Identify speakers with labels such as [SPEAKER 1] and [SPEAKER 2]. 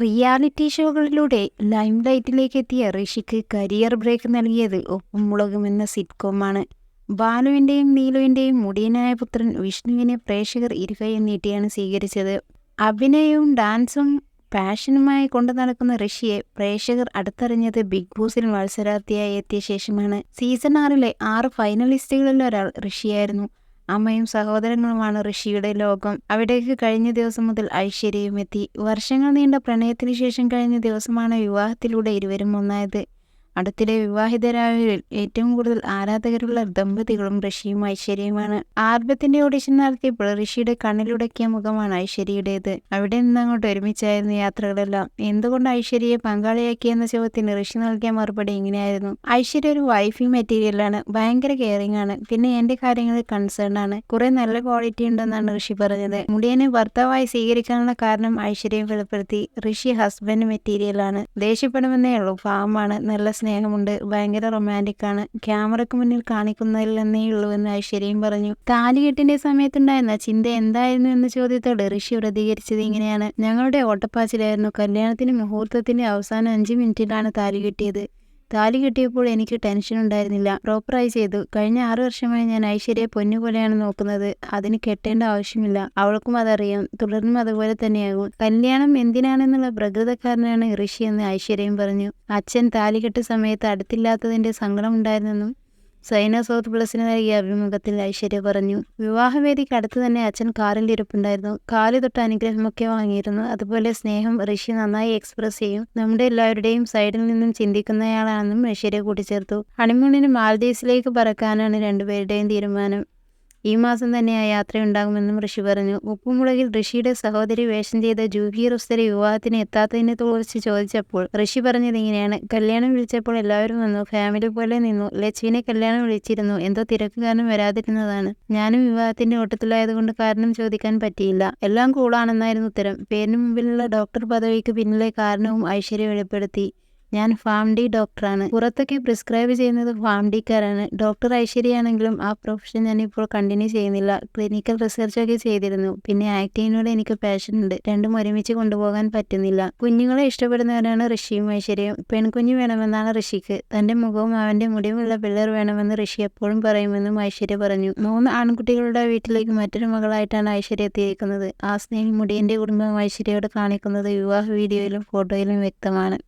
[SPEAKER 1] Reality ഷോകളിലൂടെ lime ലൈറ്റിലേക്ക് എത്തിയ ഋഷിക്ക് career break നൽകിയത് ഒപ്പമുളകും എന്ന സിറ്റ്കോമാണ്. ബാലുവിന്റെയും നീലുവിന്റെയും മുടിയനായ പുത്രൻ വിഷ്ണുവിനെ പ്രേക്ഷകർ ഇരുകയെ നീട്ടിയാണ് സ്വീകരിച്ചത്. അഭിനയവും ഡാൻസും പാഷനുമായി കൊണ്ടു നടക്കുന്ന ഋഷിയെ പ്രേക്ഷകർ അടുത്തറിഞ്ഞത് ബിഗ് ബോസിൽ മത്സരാർത്ഥിയായി എത്തിയ ശേഷമാണ്. സീസൺ ആറിലെ ആറ് ഫൈനലിസ്റ്റുകളിൽ ഒരാൾ ഋഷിയായിരുന്നു. അമ്മയും സഹോദരങ്ങളുമാണ് ഋഷിയുടെ ലോകം. അവിടേക്ക് കഴിഞ്ഞ ദിവസം മുതൽ ഐശ്വര്യയും എത്തി. വർഷങ്ങൾ നീണ്ട പ്രണയത്തിന് ശേഷം കഴിഞ്ഞ ദിവസമാണ് വിവാഹത്തിലൂടെ ഇരുവരും ഒന്നായത്. അടുത്തിടെ വിവാഹിതരായവരിൽ ഏറ്റവും കൂടുതൽ ആരാധകരുള്ള ദമ്പതികളും ഋഷിയും ഐശ്വര്യയുമാണ്. ആർബത്തിന്റെ ഓഡിഷൻ നടത്തിയപ്പോൾ ഋഷിയുടെ കണ്ണിലുടക്കിയ മുഖമാണ് ഐശ്വര്യയുടേത്. അവിടെ നിന്ന് അങ്ങോട്ട് ഒരുമിച്ചായിരുന്നു യാത്രകളെല്ലാം. എന്തുകൊണ്ട് ഐശ്വര്യയെ പങ്കാളിയാക്കിയെന്ന ചോദ്യത്തിന് ഋഷി നൽകിയ മറുപടി ഇങ്ങനെയായിരുന്നു. ഐശ്വര്യ ഒരു വൈഫി മെറ്റീരിയലാണ് ഭയങ്കര കെയറിംഗ് ആണ്. പിന്നെ എന്റെ കാര്യങ്ങളിൽ കൺസേൺ ആണ്. കുറെ നല്ല ക്വാളിറ്റി ഉണ്ടെന്നാണ് ഋഷി പറഞ്ഞത്. മുടിയനെ ഭർത്താവായി സ്വീകരിക്കാനുള്ള കാരണം ഐശ്വര്യം വെളിപ്പെടുത്തി. ഋഷി ഹസ്ബൻഡ് മെറ്റീരിയലാണ് ദേഷ്യപ്പെടുമെന്നേ ഉള്ളൂ. ഫാമാണ് നല്ല സ്നേഹമുണ്ട്. ഭയങ്കര റൊമാന്റിക് ആണ്. ക്യാമറയ്ക്ക് മുന്നിൽ കാണിക്കുന്നതിൽ എന്നേ ഉള്ളൂ എന്ന് ഐശ്വര്യയും പറഞ്ഞു. താലികെട്ടിന്റെ സമയത്തുണ്ടായിരുന്ന ചിന്ത എന്തായിരുന്നു എന്ന ചോദ്യത്തോട് ഋഷി പ്രതികരിച്ചത് ഇങ്ങനെയാണ്. ഞങ്ങളുടെ ഓട്ടപ്പാച്ചിലായിരുന്നു. കല്യാണത്തിന് മുഹൂർത്തത്തിന്റെ അവസാന അഞ്ച് മിനിറ്റിലാണ് താലി കെട്ടിയത്. താലി കിട്ടിയപ്പോൾ എനിക്ക് ടെൻഷൻ ഉണ്ടായിരുന്നില്ല. പ്രോപ്പറായി ചെയ്തു. കഴിഞ്ഞ ആറു വർഷമായി ഞാൻ ഐശ്വര്യ പൊന്നുപോലെയാണ് നോക്കുന്നത്. അതിന് കെട്ടേണ്ട ആവശ്യമില്ല. അവൾക്കും അതറിയാം. തുടർന്നും അതുപോലെ തന്നെയാകും. കല്യാണം എന്തിനാണെന്നുള്ള പ്രകൃതക്കാരനാണ് ഋഷി എന്ന് ഐശ്വര്യയും പറഞ്ഞു. അച്ഛൻ താലി കെട്ട സമയത്ത് അടുത്തില്ലാത്തതിന്റെ സങ്കടം ഉണ്ടായിരുന്നെന്നും സൈന സൗത്ത് പ്ലസിന് നൽകിയ അഭിമുഖത്തിൽ ഐശ്വര്യ പറഞ്ഞു. വിവാഹവേദിക്ക് അടുത്ത് തന്നെ അച്ഛൻ കാറിൽ ഇരിപ്പുണ്ടായിരുന്നു. കാൽ തൊട്ട് അനുഗ്രഹമൊക്കെ വാങ്ങിയിരുന്നു. അതുപോലെ സ്നേഹം ഋഷി നന്നായി എക്സ്പ്രസ് ചെയ്യും. നമ്മുടെ എല്ലാവരുടെയും സൈഡിൽ നിന്നും ചിന്തിക്കുന്നയാളാണെന്നും ഐശ്വര്യ കൂട്ടിച്ചേർത്തു. ഹണിമൂണിന് മാൽദീവ്സിലേക്ക് പറക്കാനാണ് രണ്ടുപേരുടെയും തീരുമാനം. ഈ മാസം തന്നെ ആ യാത്രയുണ്ടാകുമെന്നും ഋഷി പറഞ്ഞു. ഉപ്പുമുളകിൽ ഋഷിയുടെ സഹോദരി വേഷം ചെയ്ത ജൂഹി റുസ്തരി വിവാഹത്തിന് എത്താത്തതിനെ കുറിച്ച് ചോദിച്ചപ്പോൾ ഋഷി പറഞ്ഞത് ഇങ്ങനെയാണ്. കല്യാണം വിളിച്ചപ്പോൾ എല്ലാവരും വന്നു. ഫാമിലി പോലെ നിന്നു. ലച്ചുവിനെ കല്യാണം വിളിച്ചിരുന്നു. എന്തോ തിരക്ക് കാരണം വരാതിരുന്നതാണ്. ഞാനും വിവാഹത്തിന്റെ ഓട്ടത്തിലായതുകൊണ്ട് കാരണം ചോദിക്കാൻ പറ്റിയില്ല. എല്ലാം കൂളാണെന്നായിരുന്നു ഉത്തരം. പേരിന് മുമ്പിലുള്ള ഡോക്ടർ പദവിക്ക് പിന്നിലെ കാരണവും ഐശ്വര്യ വെളിപ്പെടുത്തി. ഞാൻ ഫാം ഡി ഡോക്ടറാണ്. പുറത്തൊക്കെ പ്രിസ്ക്രൈബ് ചെയ്യുന്നത് ഫാം ഡിക്കാരാണ് ഡോക്ടർ ഐശ്വര്യയാണെങ്കിലും ആ പ്രൊഫഷൻ ഞാൻ ഇപ്പോൾ കണ്ടിന്യൂ ചെയ്യുന്നില്ല ക്ലിനിക്കൽ റിസർച്ചൊക്കെ ചെയ്തിരുന്നു. പിന്നെ ആക്ടിങ്ങിനോട് എനിക്ക് പാഷൻ ഉണ്ട്. രണ്ടും ഒരുമിച്ച് കൊണ്ടുപോകാൻ പറ്റുന്നില്ല. കുഞ്ഞുങ്ങളെ ഇഷ്ടപ്പെടുന്നവരാണ് ഋഷിയും ഐശ്വര്യയും. പെൺകുഞ്ഞു വേണമെന്നാണ് ഋഷിക്ക്. തന്റെ മുഖവും അവന്റെ മുടിവുമുള്ള പിള്ളേർ വേണമെന്ന് ഋഷി എപ്പോഴും പറയുമെന്നും ഐശ്വര്യ പറഞ്ഞു. മൂന്ന് ആൺകുട്ടികളുടെ വീട്ടിലേക്ക് മറ്റൊരു മകളായിട്ടാണ് ഐശ്വര്യ എത്തിയിരിക്കുന്നത് ആ സ്നേഹം മുടിയന്റെ കുടുംബം ഐശ്വര്യയോട് കാണിക്കുന്നത് വിവാഹ വീഡിയോയിലും ഫോട്ടോയിലും വ്യക്തമാണ്.